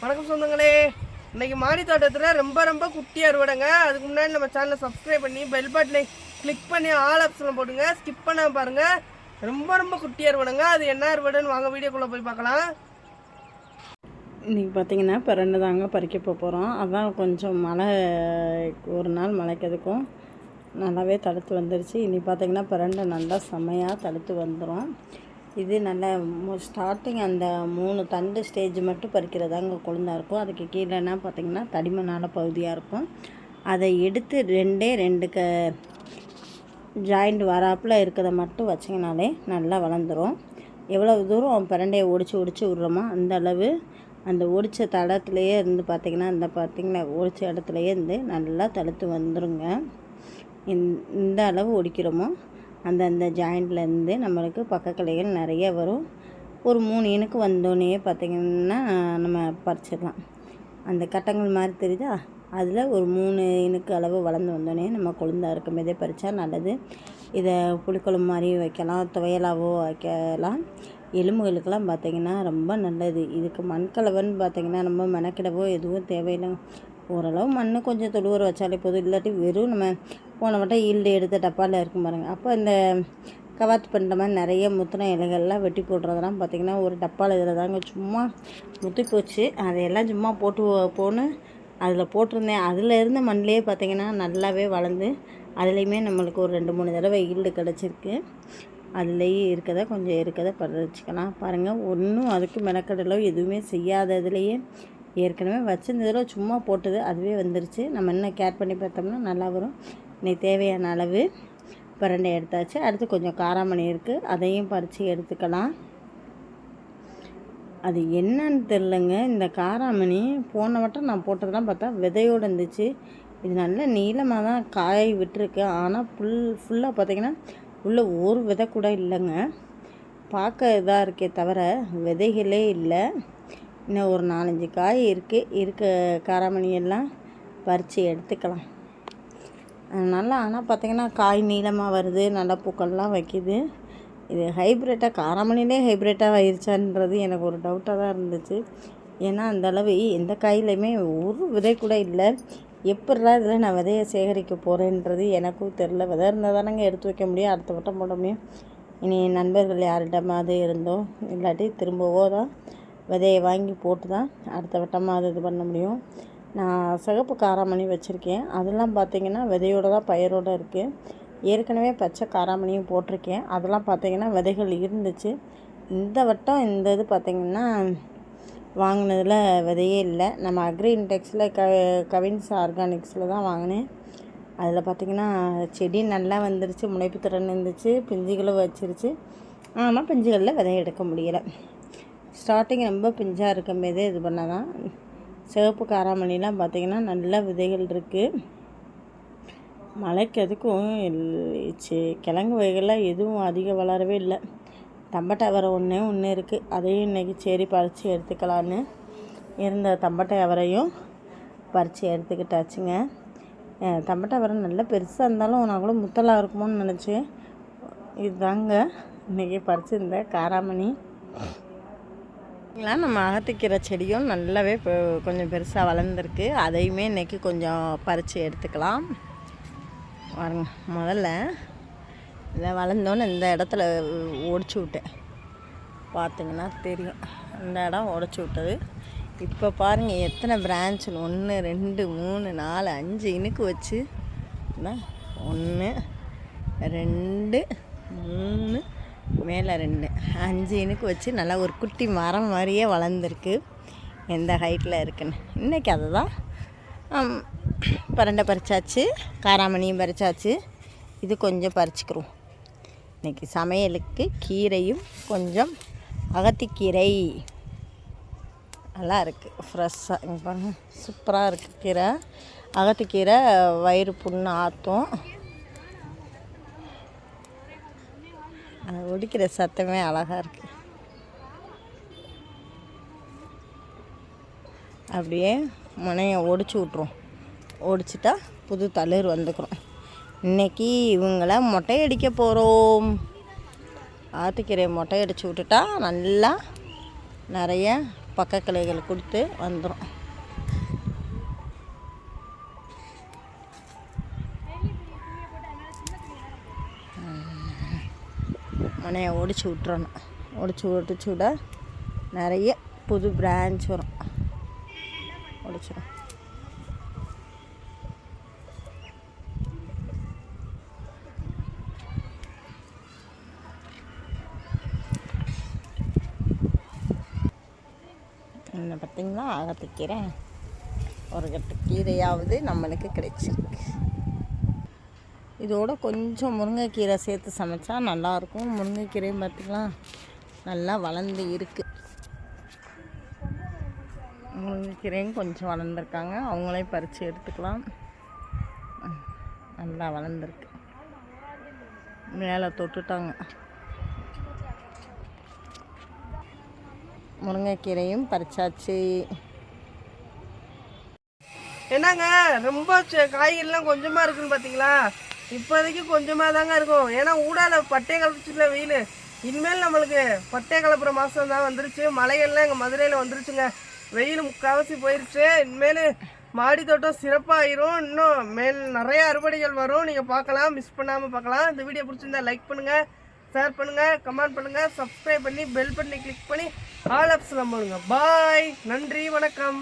வணக்கம் சொந்தங்களே. இன்னைக்கு மாடி தோட்டத்தில் ரொம்ப ரொம்ப குட்டி அறுவடைங்க. அதுக்கு முன்னாடி நம்ம சேனலை சப்ஸ்கிரைப் பண்ணி பெல் பட்டனை கிளிக் பண்ணி ஆல் ஆப்ஷனில் போடுங்க ஸ்கிப் பண்ண பாருங்க. ரொம்ப ரொம்ப குட்டி அறுவடைங்க. அது என்ன அறுவடைன்னு வாங்க வீடியோக்குள்ளே போய் பார்க்கலாம். இன்றைக்கி பார்த்தீங்கன்னா இப்போ ரெண்டு தாங்க பறிக்க போகிறோம் அதான் கொஞ்சம் மழை ஒரு நாள் மழைக்கிறதுக்கும் நல்லாவே தடுத்து வந்துருச்சு. இன்றைக்கி பார்த்தீங்கன்னா இப்போ ரெண்டு நல்லா செமையாக தடுத்து வந்துடும் இது நல்ல ஸ்டார்டிங் அந்த மூணு தண்டு ஸ்டேஜ் மட்டும் பறிக்கிறதாங்க கொழுந்தா இருக்கும். அதுக்கு கீழேனா பார்த்திங்கன்னா தடிமனான பகுதியாக இருக்கும். அதை எடுத்து ரெண்டே ரெண்டு க ஜாயிண்ட் வராப்பில் இருக்கிறத மட்டும் வச்சிங்கனாலே நல்லா வளர்ந்துடும் எவ்வளோ தூரம் பிரண்டையை ஒடிச்சு ஒடிச்சு விட்றோமோ அந்த அளவு அந்த ஒடிச்ச தடத்துலையே இருந்து பார்த்திங்கன்னா இந்த பார்த்திங்கன்னா ஒடிச்ச இடத்துலையே இருந்து நல்லா தடுத்து வந்துருங்க. இந்த அளவு ஒடிக்கிறோமோ அந்தந்த ஜாயிண்ட்லேருந்து நம்மளுக்கு பக்கக்கிளைகள் நிறைய வரும். ஒரு மூணு இனுக்கு வந்தோடனே பார்த்திங்கன்னா நம்ம பறிச்சிடலாம். அந்த கட்டங்கள் மாதிரி தெரியுதா? அதில் ஒரு மூணு இனுக்கு அளவு வளர்ந்து வந்தோடனே நம்ம கொழுந்தா இருக்கும்போதே பறித்தா நல்லது. இதை புளிக்குழம்பு மாதிரி வைக்கலாம். துவையலாகவோ வைக்கலாம். எலும்புகளுக்கெல்லாம் பார்த்திங்கன்னா ரொம்ப நல்லது. இதுக்கு மண்கலவன்னு பார்த்திங்கன்னா நம்ம மெனக்கிடவோ எதுவும் தேவையில்லை. ஓரளவு மண் கொஞ்சம் தொழுவர வச்சாலே போதும். இல்லாட்டி வெறும் நம்ம போன வட்டம் ஈல்டு எடுத்த டப்பாவில் இருக்கும் பாருங்கள் அப்போ இந்த கவாத்து பண்ணுற மாதிரி நிறைய முத்தின இலைகள்லாம் வெட்டி போடுறதெல்லாம் பார்த்திங்கன்னா ஒரு டப்பாவில் இதில் தாங்க சும்மா முத்தி போச்சு. அதையெல்லாம் சும்மா போட்டு போன்னு அதில் போட்டிருந்தேன். அதில் இருந்த மண்ணிலே பார்த்திங்கன்னா நல்லாவே வளர்ந்து அதுலேயுமே நம்மளுக்கு ஒரு ரெண்டு மூணு தடவை ஈல்டு கிடச்சிருக்கு. அதுலேயே இருக்கதை கொஞ்சம் இருக்கதை பறிச்சுக்கலாம். பாருங்கள் ஒன்றும் அதுக்கு மெனக்கடலோ எதுவுமே செய்யாததுலேயே ஏற்கனவே வச்சிருந்ததில் சும்மா போட்டது அதுவே வந்துருச்சு. நம்ம என்ன கேர் பண்ணி பார்த்தோம்னா நல்லா வரும். இன்னைக்கு தேவையான அளவு பிரண்டை எடுத்தாச்சு. அடுத்து கொஞ்சம் காராமணி இருக்குது அதையும் பறித்து எடுத்துக்கலாம். அது என்னன்னு தெரிலங்க இந்த காராமணி போன வட்டம் நான் போட்டதெல்லாம் பார்த்தா விதையோடு இருந்துச்சு. இது நல்ல நீளமாக தான் காய் விட்டுருக்கு. ஆனால் ஃபுல் ஃபுல்லாக பார்த்திங்கன்னா உள்ளே ஒரு விதை கூட இல்லைங்க. பார்க்க இதாக இருக்கே தவிர விதைகளே இல்லை. இன்னும் ஒரு நாலஞ்சு காய் இருக்குது இருக்க காராமணி எல்லாம் பறித்து எடுத்துக்கலாம். நல்லா ஆனால் பார்த்திங்கன்னா காய் நீளமாக வருது நல்லா பூக்கள்லாம் வைக்கிது. இது ஹைப்ரிட்டாக காராமணிலே ஹைப்ரிட்டாக ஆயிடுச்சான்றது எனக்கு ஒரு டவுட்டாக தான் இருந்துச்சு. ஏன்னா அந்த அளவு எந்த காயிலையுமே ஒரு விதை கூட இல்லை. எப்படிடா இதில் நான் விதையை சேகரிக்க போகிறேன்றது எனக்கும் தெரில விதை இருந்தால் தானங்க எடுத்து வைக்க முடியும் அடுத்த வட்டம் போட முடியும். இனி நண்பர்கள் யார்கிட்டமாவது இருந்தோ இல்லாட்டி திரும்பவோ தான் விதையை வாங்கி போட்டு தான் அடுத்த வட்டமாக அது இது பண்ண முடியும். நான் சிகப்பு காராமணி வச்சுருக்கேன். அதெல்லாம் பார்த்திங்கன்னா விதையோடு தான் பயிரோடு இருக்குது ஏற்கனவே பச்சை காராமணியும் போட்டிருக்கேன். அதெல்லாம் பார்த்திங்கன்னா விதைகள் இருந்துச்சு. இந்த வட்டம் இந்த இது பார்த்திங்கன்னா வாங்கினதில் விதையே இல்லை. நம்ம அக்ரி இன்டெக்ஸில் க கவின்ஸ் ஆர்கானிக்ஸில் தான் வாங்கினேன். அதில் பார்த்திங்கன்னா செடி நல்லா வந்துருச்சு முளைப்பு திறன் இருந்துச்சு பிஞ்சுகளும் வச்சிருச்சு. ஆனால் பிஞ்சுகளில் விதை எடுக்க முடியலை. ஸ்டார்டிங் ரொம்ப பிஞ்சாக இருக்கும் போதே இது பண்ணாதான். சிவப்பு காராமணிலாம் பார்த்திங்கன்னா நல்ல விதைகள் இருக்குது மழைக்கு எதுக்கும் கிழங்கு வகைகள்லாம் எதுவும் அதிகம் வளரவே இல்லை. தம்பட்டை அவரை ஒன்றே ஒன்று இருக்குது அதையும் இன்றைக்கி சரி பறித்து எடுத்துக்கலான்னு இருந்த தம்பட்டை அவரையும் பறித்து எடுத்துக்கிட்டாச்சுங்க. தம்பட்டை அவரை நல்லா பெருசாக இருந்தாலும் நான் கூட முத்தலாக இருக்குமோன்னு நினச்சேன். இதுதாங்க இன்றைக்கி பறிச்சிருந்த காராமணி. பார்த்தீங்களா நம்ம அகத்திக்கீரை செடியும் நல்லாவே இப்போ கொஞ்சம் பெருசாக வளர்ந்துருக்கு. அதையுமே இன்றைக்கி கொஞ்சம் பறித்து எடுத்துக்கலாம். வரங்க முதல்ல இதை வளர்ந்தோன்னு இந்த இடத்துல ஒடிச்சு விட்டேன். பார்த்தீங்கன்னா தெரியும். இந்த இடம் உடச்சி விட்டது. இப்போ பாருங்கள் எத்தனை பிரான்ச்சில் ஒன்று ரெண்டு மூணு நாலு அஞ்சு இனுக்கு வச்சு ஒன்று ரெண்டு மூணு மேலே ரெண்டு அஞ்சு இனுக்கு வச்சு நல்லா ஒரு குட்டி மரம் மாதிரியே வளர்ந்துருக்கு. எந்த ஹைட்டில் இருக்குன்னு. இன்றைக்கி அதை தான் பரண்டை பறிச்சாச்சு காராமணியும் பறிச்சாச்சு. இது கொஞ்சம் பறிச்சுக்கிறோம் இன்றைக்கி சமையலுக்கு கீரையும் கொஞ்சம் அகத்திக்கீரை. நல்லா இருக்குது ஃப்ரெஷ்ஷாக இங்கே பாருங்கள் சூப்பராக இருக்குது கீரை. அகத்திக்கீரை வயிறு புண்ணு ஆற்றும் ஒடிக்கிற சத்தமே அழகாக இருக்குது அப்படியே முனையை ஒடிச்சு விட்ருவோம் ஒடிச்சிட்டா புது தளிர் வந்துக்கிறோம் இன்னைக்கு இவங்கள மொட்டையடிக்க போகிறோம் ஆத்துக்கீரையை மொட்டையடிச்சு விட்டுட்டா நல்லா நிறைய பக்கக்கிளைகள் கொடுத்து வந்துடும் மனையை ஒடிச்சு விட்டுறணும். ஒடிச்சு ஒடிச்சு விட நிறைய புது பிரான்ச் வரும். ஒடிச்சிடும் என்ன பார்த்தீங்களா? ஆகத்துக்கீரை ஒரு கட்டு கீரையாவது நம்மளுக்கு கிடைச்சிருக்கு. இதோட கொஞ்சம் முருங்கைக்கீரை சேர்த்து சமைச்சா நல்லாயிருக்கும். முருங்கைக்கீரையும் பார்த்திங்களா நல்லா வளர்ந்து இருக்குது முருங்கைக்கீரையும் கொஞ்சம் வளர்ந்துருக்காங்க. அவங்களையும் பறித்து எடுத்துக்கலாம். நல்லா வளர்ந்துருக்கு. மேலே தொட்டுட்டாங்க. முருங்கைக்கீரையும் பறிச்சாச்சு. என்னங்க ரொம்ப காய்கறிலாம் கொஞ்சமாக இருக்குன்னு பார்த்தீங்களா இப்போதைக்கு கொஞ்சமாக தாங்க இருக்கும். ஏன்னா ஊடால பட்டை கலப்பிச்சுல வெயில் இனிமேல் நம்மளுக்கு பட்டை கலப்புற மாதம் தான் வந்துருச்சு. மழைகள்லாம் எங்கள் மதுரையில் வந்துருச்சுங்க. வெயில் முக்கால்வாசி போயிருச்சு. இனிமேல் மாடி தோட்டம் சிறப்பாகிரும் இன்னும் மேல் நிறைய அறுவடைகள் வரும். நீங்கள் பார்க்கலாம் மிஸ் பண்ணாமல் பார்க்கலாம். இந்த வீடியோ பிடிச்சிருந்தா லைக் பண்ணுங்கள் ஷேர் பண்ணுங்கள் கமெண்ட் பண்ணுங்கள் சப்ஸ்கிரைப் பண்ணி பெல் பண்ணி கிளிக் பண்ணி ஆல் ஆப்ஸ் போடுங்க பாய் நன்றி வணக்கம்.